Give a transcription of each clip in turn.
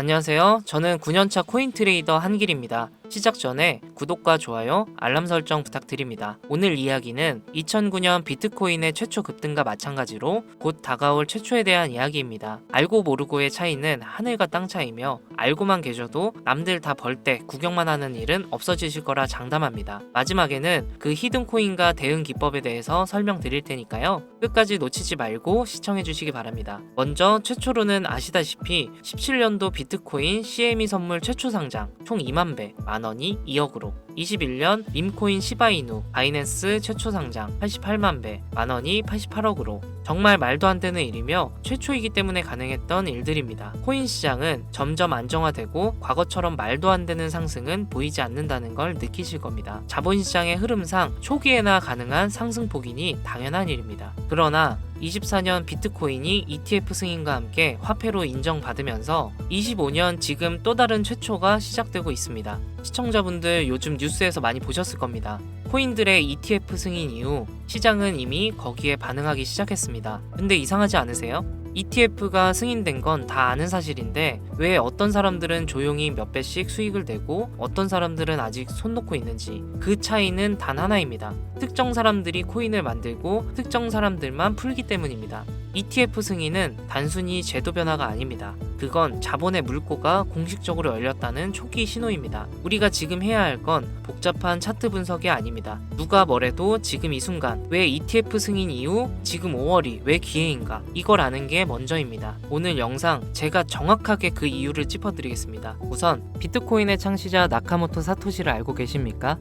안녕하세요. 저는 9년차 코인 트레이더 한길입니다. 시작 전에 구독과 좋아요, 알람 설정 부탁드립니다. 오늘 이야기는 2009년 비트코인의 최초 급등과 마찬가지로 곧 다가올 최초에 대한 이야기입니다. 알고 모르고의 차이는 하늘과 땅 차이며 알고만 계셔도 남들 다 벌 때 구경만 하는 일은 없어지실 거라 장담합니다. 마지막에는 그 히든 코인과 대응 기법에 대해서 설명드릴 테니까요. 끝까지 놓치지 말고 시청해 주시기 바랍니다. 먼저 최초로는 아시다시피 17년도 비트코인 CME 선물 최초 상장 총 2만 배, 만 원이 2억으로 21년 밈코인 시바이누 바이낸스 최초 상장 88만 배, 만 원이 88억으로 정말 말도 안 되는 일이며 최초이기 때문에 가능했던 일들입니다. 코인 시장은 점점 안정화되고 과거처럼 말도 안 되는 상승은 보이지 않는다는 걸 느끼실 겁니다. 자본시장의 흐름상 초기에나 가능한 상승폭이니 당연한 일입니다. 그러나 24년 비트코인이 ETF 승인과 함께 화폐로 인정받으면서 25년 지금 또 다른 최초가 시작되고 있습니다. 시청자분들 요즘 뉴스 에서 많이 보셨을 겁니다. 코인들의 ETF 승인 이후 시장은 이미 거기에 반응하기 시작했습니다. 근데 이상하지 않으세요? ETF가 승인된 건 다 아는 사실인데 왜 어떤 사람들은 조용히 몇 배씩 수익을 내고 어떤 사람들은 아직 손 놓고 있는지 그 차이는 단 하나입니다. 특정 사람들이 코인을 만들고 특정 사람들만 풀기 때문입니다. ETF 승인은 단순히 제도 변화가 아닙니다. 그건 자본의 물꼬가 공식적으로 열렸다는 초기 신호입니다. 우리가 지금 해야 할 건 복잡한 차트 분석이 아닙니다. 누가 뭐래도 지금 이 순간 왜 ETF 승인 이후 지금 5월이 왜 기회인가 이걸 아는 게 먼저입니다. 오늘 영상 제가 정확하게 그 이유를 짚어드리겠습니다. 우선 비트코인의 창시자 나카모토 사토시를 알고 계십니까?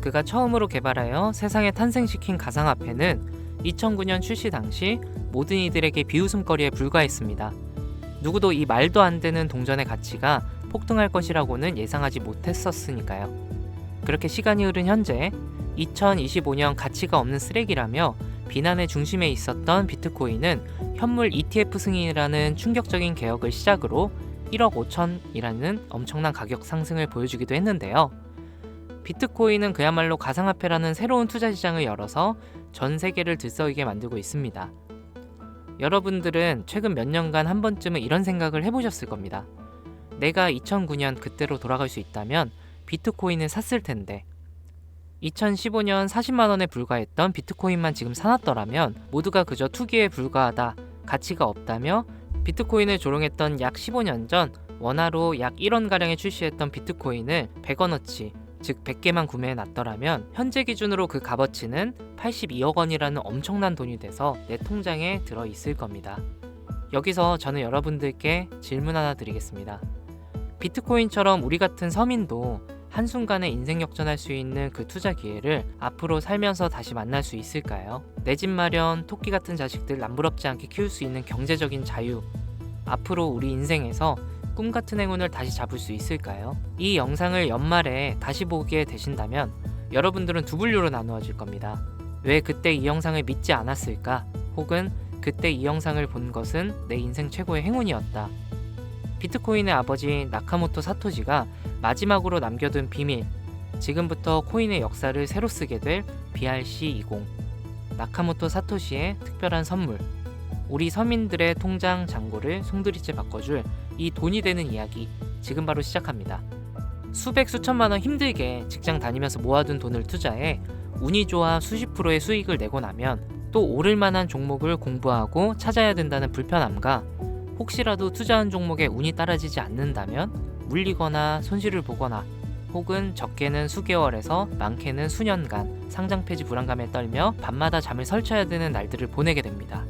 그가 처음으로 개발하여 세상에 탄생시킨 가상화폐는 2009년 출시 당시 모든 이들에게 비웃음거리에 불과했습니다. 누구도 이 말도 안 되는 동전의 가치가 폭등할 것이라고는 예상하지 못했었으니까요. 그렇게 시간이 흐른 현재 2025년 가치가 없는 쓰레기라며 비난의 중심에 있었던 비트코인은 현물 ETF 승인이라는 충격적인 개혁을 시작으로 1억 5천이라는 엄청난 가격 상승을 보여주기도 했는데요. 비트코인은 그야말로 가상화폐라는 새로운 투자 시장을 열어서 전 세계를 들썩이게 만들고 있습니다. 여러분들은 최근 몇 년간 한 번쯤은 이런 생각을 해보셨을 겁니다. 내가 2009년 그때로 돌아갈 수 있다면 비트코인을 샀을 텐데 2015년 40만 원에 불과했던 비트코인만 지금 사놨더라면 모두가 그저 투기에 불과하다, 가치가 없다며 비트코인을 조롱했던 약 15년 전 원화로 약 1원 가량에 출시했던 비트코인을 100원어치, 즉 100개만 구매해 놨더라면 현재 기준으로 그 값어치는 82억 원이라는 엄청난 돈이 돼서 내 통장에 들어 있을 겁니다. 여기서 저는 여러분들께 질문 하나 드리겠습니다. 비트코인처럼 우리 같은 서민도 한순간에 인생 역전할 수 있는 그 투자 기회를 앞으로 살면서 다시 만날 수 있을까요? 내 집 마련, 토끼 같은 자식들 남부럽지 않게 키울 수 있는 경제적인 자유. 앞으로 우리 인생에서 꿈 같은 행운을 다시 잡을 수 있을까요? 이 영상을 연말에 다시 보게 되신다면 여러분들은 두 분류로 나누어질 겁니다. 왜 그때 이 영상을 믿지 않았을까? 혹은 그때 이 영상을 본 것은 내 인생 최고의 행운이었다. 비트코인의 아버지 나카모토 사토지가 마지막으로 남겨둔 비밀. 지금부터 코인의 역사를 새로 쓰게 될 BRC20. 나카모토 사토시의 특별한 선물. 우리 서민들의 통장 잔고를 송두리째 바꿔줄 이 돈이 되는 이야기 지금 바로 시작합니다. 수백 수천만 원 힘들게 직장 다니면서 모아둔 돈을 투자해 운이 좋아 수십 프로의 수익을 내고 나면 또 오를 만한 종목을 공부하고 찾아야 된다는 불편함과 혹시라도 투자한 종목에 운이 따라지지 않는다면 물리거나 손실을 보거나 혹은 적게는 수개월에서 많게는 수년간 상장 폐지 불안감에 떨며 밤마다 잠을 설쳐야 되는 날들을 보내게 됩니다.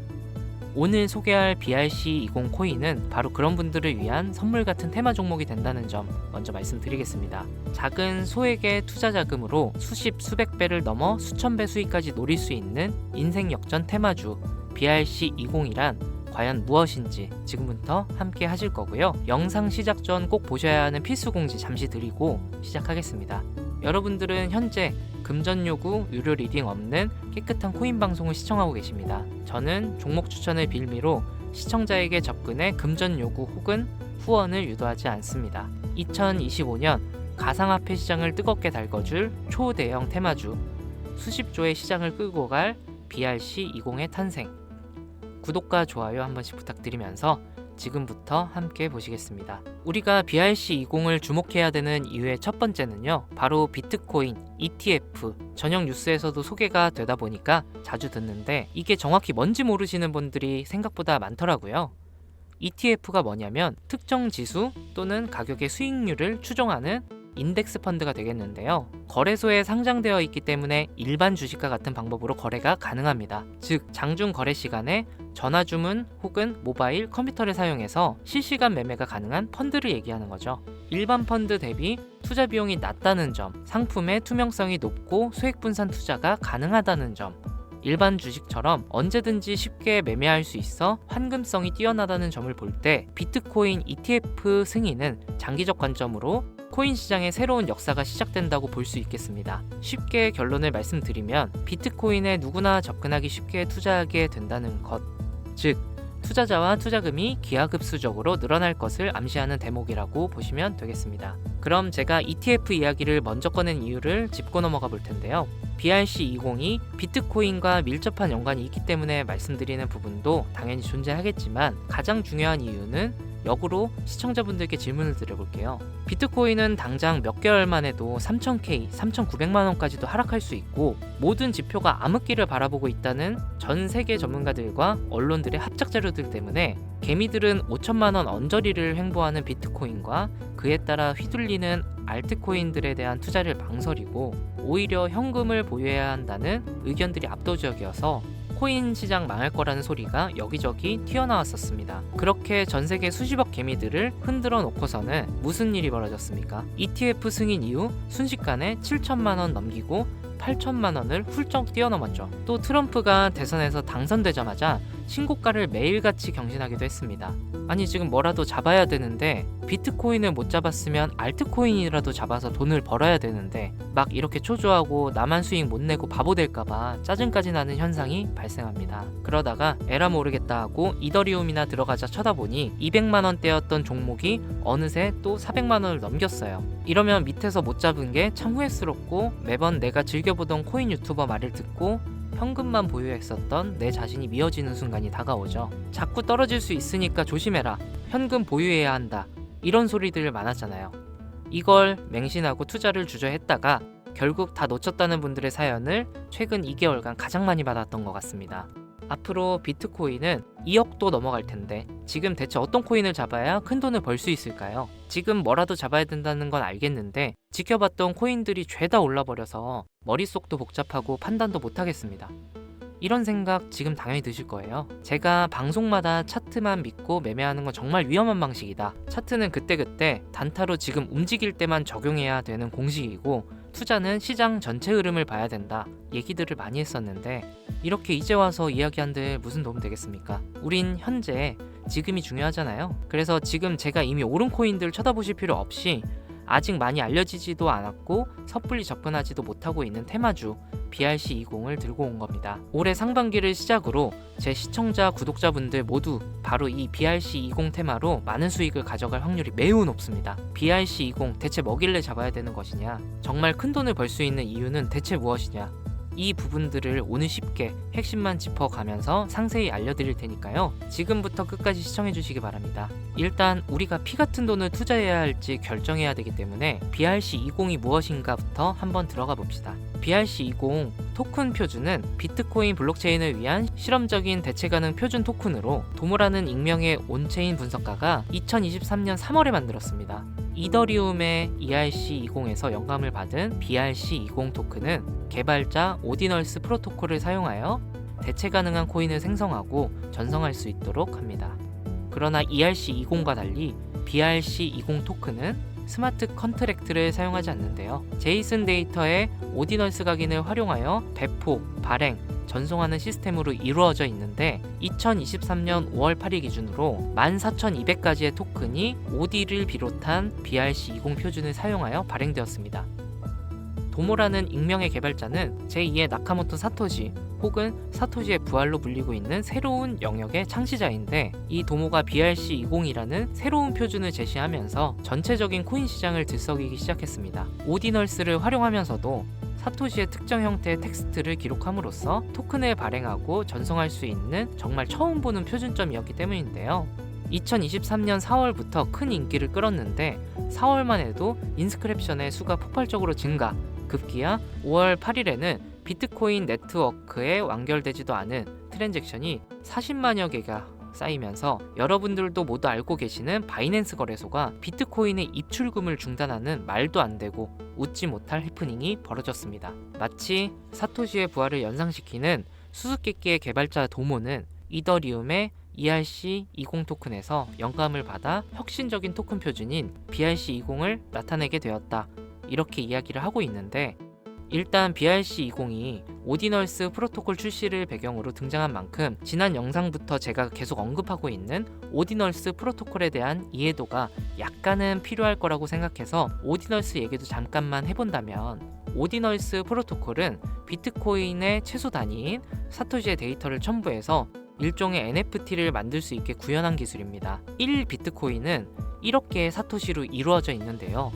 오늘 소개할 BRC20 코인은 바로 그런 분들을 위한 선물 같은 테마 종목이 된다는 점 먼저 말씀드리겠습니다. 작은 소액의 투자 자금으로 수십 수백 배를 넘어 수천 배 수익까지 노릴 수 있는 인생 역전 테마주 BRC20이란 과연 무엇인지 지금부터 함께 하실 거고요. 영상 시작 전 꼭 보셔야 하는 필수 공지 잠시 드리고 시작하겠습니다. 여러분들은 현재 금전 요구, 유료 리딩 없는 깨끗한 코인 방송을 시청하고 계십니다. 저는 종목 추천을 빌미로 시청자에게 접근해 금전 요구 혹은 후원을 유도하지 않습니다. 2025년 가상화폐 시장을 뜨겁게 달궈줄 초대형 테마주 수십 조의 시장을 끌고 갈 BRC20의 탄생 구독과 좋아요 한 번씩 부탁드리면서 지금부터 함께 보시겠습니다. 우리가 BRC20을 주목해야 되는 이유의 첫 번째는요. 바로 비트코인, ETF, 전형 뉴스에서도 소개가 되다 보니까 자주 듣는데 이게 정확히 뭔지 모르시는 분들이 생각보다 많더라고요. ETF가 뭐냐면 특정 지수 또는 가격의 수익률을 추종하는 인덱스 펀드가 되겠는데요. 거래소에 상장되어 있기 때문에 일반 주식과 같은 방법으로 거래가 가능합니다. 즉, 장중 거래 시간에 전화 주문 혹은 모바일 컴퓨터를 사용해서 실시간 매매가 가능한 펀드를 얘기하는 거죠. 일반 펀드 대비 투자 비용이 낮다는 점, 상품의 투명성이 높고 수익 분산 투자가 가능하다는 점, 일반 주식처럼 언제든지 쉽게 매매할 수 있어 환금성이 뛰어나다는 점을 볼 때 비트코인 ETF 승인은 장기적 관점으로 코인 시장의 새로운 역사가 시작된다고 볼 수 있겠습니다. 쉽게 결론을 말씀드리면 비트코인에 누구나 접근하기 쉽게 투자하게 된다는 것. 즉, 투자자와 투자금이 기하급수적으로 늘어날 것을 암시하는 대목이라고 보시면 되겠습니다. 그럼 제가 ETF 이야기를 먼저 꺼낸 이유를 짚고 넘어가 볼 텐데요. BRC20이 비트코인과 밀접한 연관이 있기 때문에 말씀드리는 부분도 당연히 존재하겠지만 가장 중요한 이유는 역으로 시청자분들께 질문을 드려볼게요. 비트코인은 당장 몇 개월만 해도 3,000K, 3,900만 원까지도 하락할 수 있고 모든 지표가 암흑기를 바라보고 있다는 전 세계 전문가들과 언론들의 합작 자료들 때문에 개미들은 5천만 원 언저리를 횡보하는 비트코인과 그에 따라 휘둘리는 알트코인들에 대한 투자를 망설이고 오히려 현금을 보유해야 한다는 의견들이 압도적이어서 코인 시장 망할 거라는 소리가 여기저기 튀어나왔었습니다. 그렇게 전 세계 수십억 개미들을 흔들어 놓고서는 무슨 일이 벌어졌습니까? ETF 승인 이후 순식간에 7천만 원 넘기고 8천만 원을 훌쩍 뛰어넘었죠. 또 트럼프가 대선에서 당선되자마자 신고가를 매일같이 경신하기도 했습니다. 아니 지금 뭐라도 잡아야 되는데 비트코인을 못 잡았으면 알트코인이라도 잡아서 돈을 벌어야 되는데 막 이렇게 초조하고 나만 수익 못 내고 바보 될까봐 짜증까지 나는 현상이 발생합니다. 그러다가 에라 모르겠다 하고 이더리움이나 들어가자 쳐다보니 200만 원대였던 종목이 어느새 또 400만 원을 넘겼어요. 이러면 밑에서 못 잡은 게 참 후회스럽고 매번 내가 즐겨보던 코인 유튜버 말을 듣고 현금만 보유했었던 내 자신이 미어지는 순간이 다가오죠. 자꾸 떨어질 수 있으니까 조심해라. 현금 보유해야 한다. 이런 소리들 많았잖아요. 이걸 맹신하고 투자를 주저했다가 결국 다 놓쳤다는 분들의 사연을 최근 2개월간 가장 많이 받았던 것 같습니다. 앞으로 비트코인은 2억도 넘어갈 텐데 지금 대체 어떤 코인을 잡아야 큰 돈을 벌 수 있을까요? 지금 뭐라도 잡아야 된다는 건 알겠는데 지켜봤던 코인들이 죄다 올라버려서 머릿속도 복잡하고 판단도 못하겠습니다. 이런 생각 지금 당연히 드실 거예요. 제가 방송마다 차트만 믿고 매매하는 건 정말 위험한 방식이다. 차트는 그때그때 단타로 지금 움직일 때만 적용해야 되는 공식이고 투자는 시장 전체 흐름을 봐야 된다. 얘기들을 많이 했었는데 이렇게 이제 와서 이야기한들 무슨 도움 되겠습니까? 우린 현재 지금이 중요하잖아요. 그래서 지금 제가 이미 오른 코인들 쳐다보실 필요 없이 아직 많이 알려지지도 않았고 섣불리 접근하지도 못하고 있는 테마주 BRC20을 들고 온 겁니다. 올해 상반기를 시작으로 제 시청자, 구독자분들 모두 바로 이 BRC20 테마로 많은 수익을 가져갈 확률이 매우 높습니다. BRC20 대체 뭐길래 잡아야 되는 것이냐? 정말 큰 돈을 벌 수 있는 이유는 대체 무엇이냐? 이 부분들을 오늘 쉽게 핵심만 짚어가면서 상세히 알려드릴 테니까요. 지금부터 끝까지 시청해 주시기 바랍니다. 일단 우리가 피 같은 돈을 투자해야 할지 결정해야 되기 때문에 BRC20이 무엇인가부터 한번 들어가 봅시다. BRC20 토큰 표준은 비트코인 블록체인을 위한 실험적인 대체 가능 표준 토큰으로 도모라는 익명의 온체인 분석가가 2023년 3월에 만들었습니다. 이더리움의 ERC20에서 영감을 받은 BRC20 토큰은 개발자 오디널스 프로토콜을 사용하여 대체 가능한 코인을 생성하고 전송할 수 있도록 합니다. 그러나 ERC20과 달리 BRC20 토큰은 스마트 컨트랙트를 사용하지 않는데요. 제이슨 데이터의 오디널스 각인을 활용하여 배포, 발행, 전송하는 시스템으로 이루어져 있는데 2023년 5월 8일 기준으로 14,200가지의 토큰이 OD를 비롯한 BRC20 표준을 사용하여 발행되었습니다. 도모라는 익명의 개발자는 제2의 나카모토 사토시 혹은 사토시의 부활로 불리고 있는 새로운 영역의 창시자인데 이 도모가 BRC20이라는 새로운 표준을 제시하면서 전체적인 코인 시장을 들썩이기 시작했습니다. 오디널스를 활용하면서도 사토시의 특정 형태의 텍스트를 기록함으로써 토큰을 발행하고 전송할 수 있는 정말 처음 보는 표준점이었기 때문인데요. 2023년 4월부터 큰 인기를 끌었는데 4월만 해도 인스크랩션의 수가 폭발적으로 증가. 급기야 5월 8일에는 비트코인 네트워크에 완결되지도 않은 트랜잭션이 40만여 개가 쌓이면서 여러분들도 모두 알고 계시는 바이낸스 거래소가 비트코인의 입출금을 중단하는 말도 안 되고 웃지 못할 해프닝이 벌어졌습니다. 마치 사토시의 부활을 연상시키는 수수께끼의 개발자 도모는 이더리움의 ERC20 토큰에서 영감을 받아 혁신적인 토큰 표준인 BRC20을 나타내게 되었다. 이렇게 이야기를 하고 있는데 일단 BRC20이 오디널스 프로토콜 출시를 배경으로 등장한 만큼 지난 영상부터 제가 계속 언급하고 있는 오디널스 프로토콜에 대한 이해도가 약간은 필요할 거라고 생각해서 오디널스 얘기도 잠깐만 해본다면 오디널스 프로토콜은 비트코인의 최소 단위인 사토시의 데이터를 첨부해서 일종의 NFT를 만들 수 있게 구현한 기술입니다. 1 비트코인은 1억 개의 사토시로 이루어져 있는데요.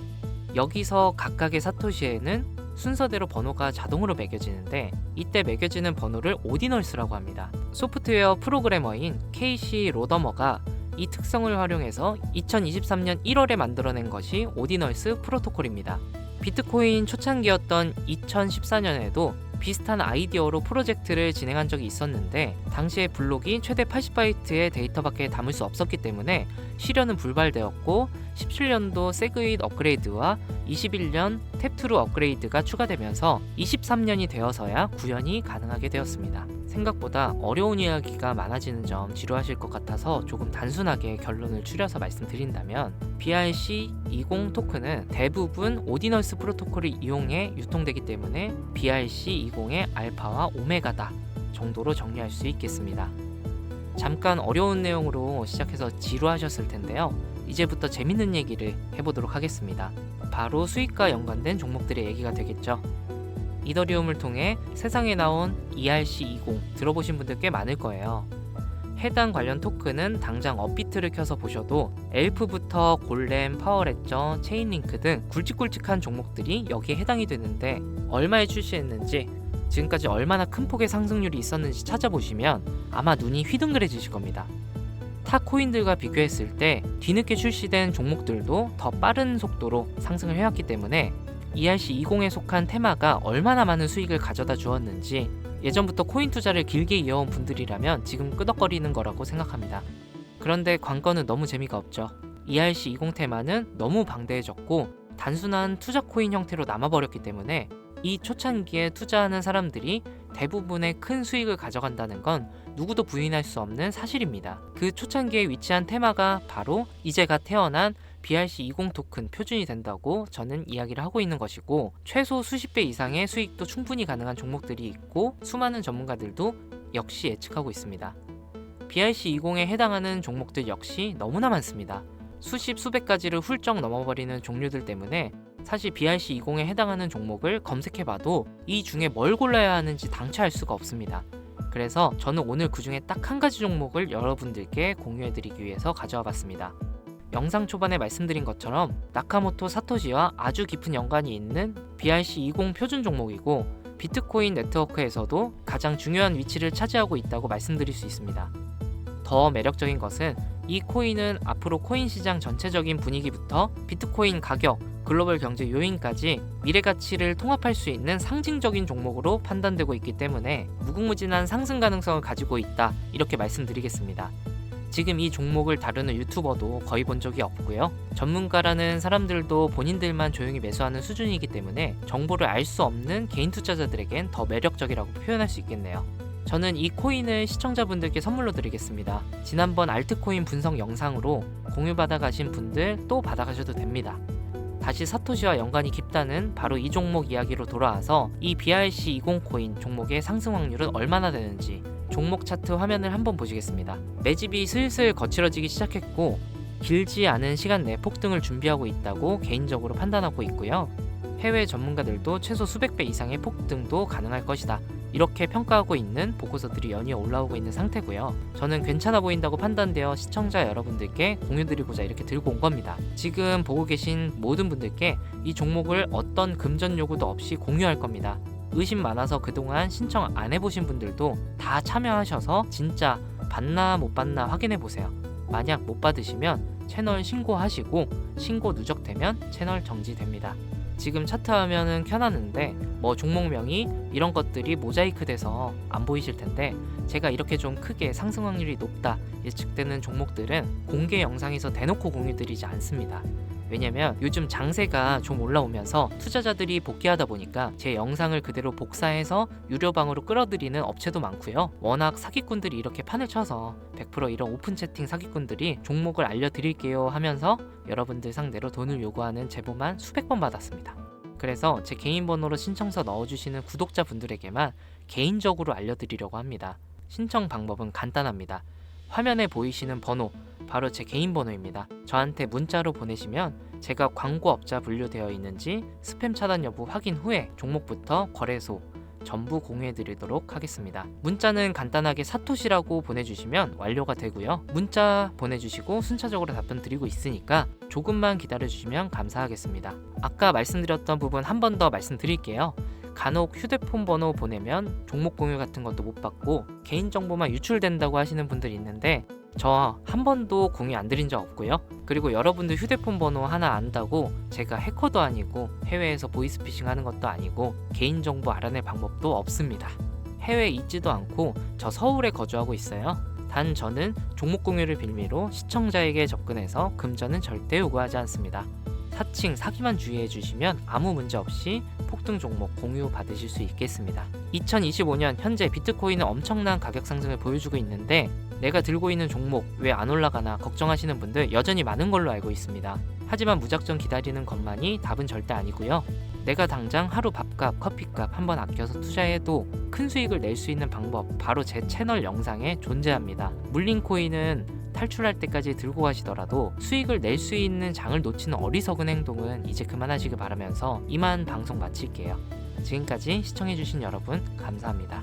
여기서 각각의 사토시에는 순서대로 번호가 자동으로 매겨지는데 이때 매겨지는 번호를 오디널스라고 합니다. 소프트웨어 프로그래머인 케이시 로더머가 이 특성을 활용해서 2023년 1월에 만들어낸 것이 오디널스 프로토콜입니다. 비트코인 초창기였던 2014년에도 비슷한 아이디어로 프로젝트를 진행한 적이 있었는데 당시에 블록이 최대 80바이트의 데이터밖에 담을 수 없었기 때문에 실현은 불발되었고 17년도 세그잇 업그레이드와 21년 탭2루 업그레이드가 추가되면서 23년이 되어서야 구현이 가능하게 되었습니다. 생각보다 어려운 이야기가 많아지는 점 지루하실 것 같아서 조금 단순하게 결론을 추려서 말씀드린다면 BRC20 토큰은 대부분 오디널스 프로토콜을 이용해 유통되기 때문에 BRC20의 알파와 오메가다 정도로 정리할 수 있겠습니다. 잠깐 어려운 내용으로 시작해서 지루하셨을 텐데요. 이제부터 재밌는 얘기를 해보도록 하겠습니다. 바로 수익과 연관된 종목들의 얘기가 되겠죠. 이더리움을 통해 세상에 나온 ERC20 들어보신 분들 꽤 많을 거예요. 해당 관련 토큰은 당장 업비트를 켜서 보셔도 엘프부터 골렘, 파워레저, 체인링크 등 굵직굵직한 종목들이 여기에 해당이 되는데 얼마에 출시했는지 지금까지 얼마나 큰 폭의 상승률이 있었는지 찾아보시면 아마 눈이 휘둥그레지실 겁니다. 타 코인들과 비교했을 때 뒤늦게 출시된 종목들도 더 빠른 속도로 상승을 해왔기 때문에 ERC20에 속한 테마가 얼마나 많은 수익을 가져다 주었는지 예전부터 코인 투자를 길게 이어온 분들이라면 지금 끄덕거리는 거라고 생각합니다. 그런데 관건은 너무 재미가 없죠. ERC20 테마는 너무 방대해졌고 단순한 투자 코인 형태로 남아버렸기 때문에 이 초창기에 투자하는 사람들이 대부분의 큰 수익을 가져간다는 건 누구도 부인할 수 없는 사실입니다. 그 초창기에 위치한 테마가 바로 이제 갓 태어난 BRC20 토큰 표준이 된다고 저는 이야기를 하고 있는 것이고 최소 수십 배 이상의 수익도 충분히 가능한 종목들이 있고 수많은 전문가들도 역시 예측하고 있습니다. BRC20에 해당하는 종목들 역시 너무나 많습니다. 수십 수백 가지를 훌쩍 넘어버리는 종류들 때문에 사실 BRC20에 해당하는 종목을 검색해봐도 이 중에 뭘 골라야 하는지 알 수가 없습니다. 그래서 저는 오늘 그 중에 딱 한 가지 종목을 여러분들께 공유해드리기 위해서 가져와 봤습니다. 영상 초반에 말씀드린 것처럼 나카모토 사토시와 아주 깊은 연관이 있는 BRC20 표준 종목이고 비트코인 네트워크에서도 가장 중요한 위치를 차지하고 있다고 말씀드릴 수 있습니다. 더 매력적인 것은 이 코인은 앞으로 코인 시장 전체적인 분위기부터 비트코인 가격, 글로벌 경제 요인까지 미래 가치를 통합할 수 있는 상징적인 종목으로 판단되고 있기 때문에 무궁무진한 상승 가능성을 가지고 있다. 이렇게 말씀드리겠습니다. 지금 이 종목을 다루는 유튜버도 거의 본 적이 없고요. 전문가라는 사람들도 본인들만 조용히 매수하는 수준이기 때문에 정보를 알 수 없는 개인 투자자들에겐 더 매력적이라고 표현할 수 있겠네요. 저는 이 코인을 시청자분들께 선물로 드리겠습니다. 지난번 알트코인 분석 영상으로 공유받아 가신 분들 또 받아 가셔도 됩니다. 다시 사토시와 연관이 깊다는 바로 이 종목 이야기로 돌아와서 이 BRC20 코인 종목의 상승 확률은 얼마나 되는지 종목 차트 화면을 한번 보시겠습니다. 매집이 슬슬 거칠어지기 시작했고 길지 않은 시간 내 폭등을 준비하고 있다고 개인적으로 판단하고 있고요. 해외 전문가들도 최소 수백 배 이상의 폭등도 가능할 것이다. 이렇게 평가하고 있는 보고서들이 연이어 올라오고 있는 상태고요. 저는 괜찮아 보인다고 판단되어 시청자 여러분들께 공유드리고자 이렇게 들고 온 겁니다. 지금 보고 계신 모든 분들께 이 종목을 어떤 금전 요구도 없이 공유할 겁니다. 의심 많아서 그동안 신청 안 해보신 분들도 다 참여하셔서 진짜 받나 못 받나 확인해 보세요. 만약 못 받으시면 채널 신고하시고 신고 누적되면 채널 정지됩니다. 지금 차트 화면은 켜놨는데 뭐 종목명이 이런 것들이 모자이크 돼서 안 보이실 텐데 제가 이렇게 좀 크게 상승 확률이 높다 예측되는 종목들은 공개 영상에서 대놓고 공유드리지 않습니다. 왜냐면 요즘 장세가 좀 올라오면서 투자자들이 복귀하다 보니까 제 영상을 그대로 복사해서 유료방으로 끌어들이는 업체도 많고요. 워낙 사기꾼들이 이렇게 판을 쳐서 100% 이런 오픈 채팅 사기꾼들이 종목을 알려드릴게요 하면서 여러분들 상대로 돈을 요구하는 제보만 수백 번 받았습니다. 그래서 제 개인 번호로 신청서 넣어주시는 구독자분들에게만 개인적으로 알려드리려고 합니다. 신청 방법은 간단합니다. 화면에 보이시는 번호, 바로 제 개인 번호입니다. 저한테 문자로 보내시면 제가 광고업자 분류되어 있는지 스팸 차단 여부 확인 후에 종목부터 거래소 전부 공유해 드리도록 하겠습니다. 문자는 간단하게 사토시라고 보내주시면 완료가 되고요. 문자 보내주시고 순차적으로 답변 드리고 있으니까 조금만 기다려 주시면 감사하겠습니다. 아까 말씀드렸던 부분 한 번 더 말씀드릴게요. 간혹 휴대폰 번호 보내면 종목 공유 같은 것도 못 받고 개인 정보만 유출된다고 하시는 분들이 있는데 저 한 번도 공유 안 드린 적 없고요. 그리고 여러분들 휴대폰 번호 하나 안다고 제가 해커도 아니고 해외에서 보이스피싱 하는 것도 아니고 개인 정보 알아낼 방법도 없습니다. 해외에 있지도 않고 저 서울에 거주하고 있어요. 단 저는 종목 공유를 빌미로 시청자에게 접근해서 금전은 절대 요구하지 않습니다. 사칭 사기만 주의해 주시면 아무 문제 없이 폭등 종목 공유 받으실 수 있겠습니다. 2025년 현재 비트코인은 엄청난 가격 상승을 보여주고 있는데 내가 들고 있는 종목 왜 안 올라가나 걱정하시는 분들 여전히 많은 걸로 알고 있습니다. 하지만 무작정 기다리는 것만이 답은 절대 아니고요. 내가 당장 하루 밥값, 커피값 한번 아껴서 투자해도 큰 수익을 낼 수 있는 방법 바로 제 채널 영상에 존재합니다. 물린 코인은 탈출할 때까지 들고 가시더라도 수익을 낼 수 있는 장을 놓치는 어리석은 행동은 이제 그만하시길 바라면서 이만 방송 마칠게요. 지금까지 시청해주신 여러분 감사합니다.